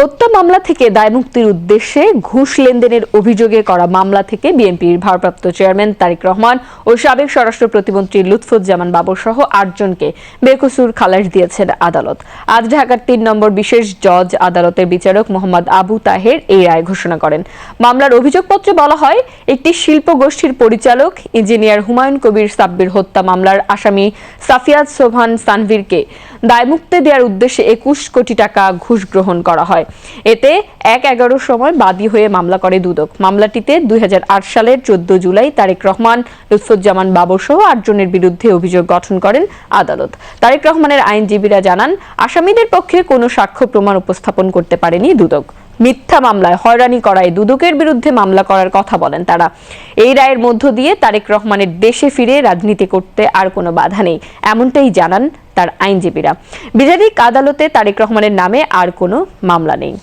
হত্যা মামলা থেকে দায়মুক্তির উদ্দেশ্যে ঘুষ লেনদেনের অভিযোগে করা মামলা থেকে বিএনপির ভারপ্রাপ্ত চেয়ারম্যান তারেক রহমান ও সাবেক স্বরাষ্ট্র প্রতিমন্ত্রী লুৎফুজ্জামান বাবর সহ আটজনকে বেকসুর খালাস দিয়েছেন আদালত। আজ ঢাকার তিন নম্বর বিশেষ জজ আদালতের বিচারক মোহাম্মদ আবু তাহের এই রায় ঘোষণা করেন। মামলার অভিযোগপত্রে বলা হয়, একটি শিল্প গোষ্ঠীর পরিচালক ইঞ্জিনিয়ার হুমায়ুন কবির সাব্বির হত্যা মামলার আসামি সাফিয়াত সোভান সানভীরকে দায়মুক্তি দেওয়ার উদ্দেশ্যে একুশ কোটি টাকা ঘুষ গ্রহণ করা হয়। এতে এক এগারোর সময় বাদী হয়ে মামলা করে দুদক। মামলাটিতে দুই হাজার আট সালের চোদ্দ জুলাই তারেক রহমান, লুৎফুজ্জামান বাবর সহ আটজনের বিরুদ্ধে অভিযোগ গঠন করেন আদালত। তারেক রহমানের আইনজীবীরা জানান, আসামিদের পক্ষে কোনো সাক্ষ্য প্রমাণ উপস্থাপন করতে পারেনি দুদক। মিথ্যা মামলায় হয়রানি করায় দুদকের বিরুদ্ধে মামলা করার কথা বলেন তারা। এই রায়ের মধ্য দিয়ে তারেক রহমানের দেশে ফিরে রাজনীতি করতে আর কোনো বাধা নেই, এমনটাই জানান তার আইনজীবীরা। বিচারিক আদালতে তারেক রহমানের নামে আর কোনো মামলা নেই।